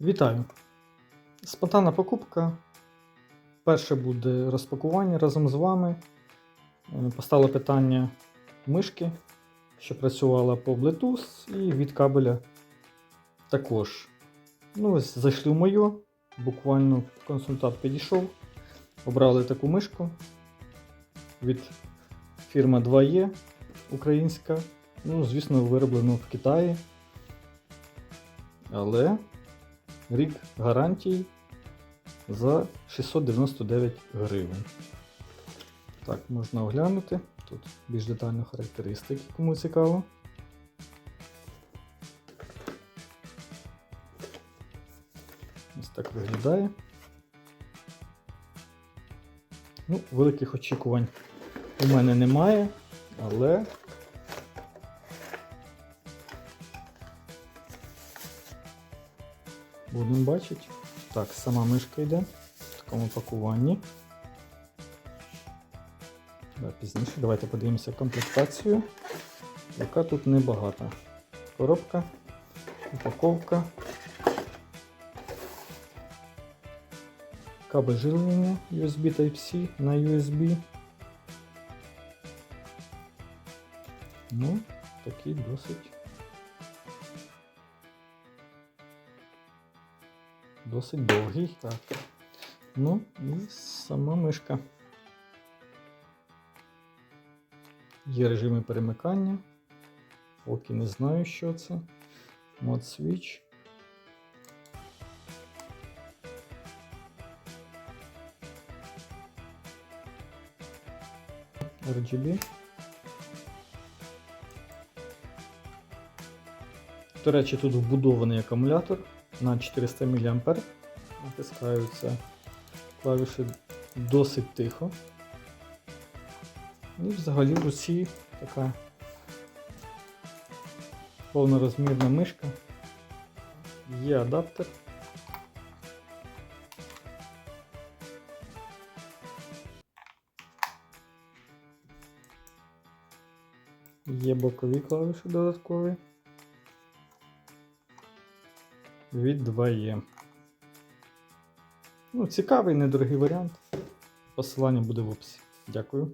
Вітаю! Спонтанна покупка. Перше буде розпакування разом з вами. Е, Постало питання мишки, що працювала по Bluetooth і від кабеля також. Ну, ось зайшли в моє, буквально консультант підійшов, обрали таку мишку від фірми 2E українська. Ну, звісно, вироблено в Китаї. Але рік гарантій за 699 гривень. Так, можна оглянути. Тут більш детально характеристики, кому цікаво. Ось так виглядає. Ну, великих очікувань у мене немає, але Будемо бачити. Так, сама мишка йде в такому пакуванні. Да, пізніше давайте подивимося комплектацію, яка тут небагата. Коробка, упаковка, кабель живлення USB Type-C на USB. Ну, такий досить. Досить довгий. Так. Ну і сама мишка. Є режими перемикання. Поки не знаю, що це. Мод switch. RGB. До речі, тут вбудований акумулятор на 400 мА. Натискаються клавіші досить тихо. І взагалі в руці така повнорозмірна мишка. Є адаптер. Є бокові клавіші додаткові. Від 2Е. Ну, цікавий, недорогий варіант. Посилання буде в описі. Дякую.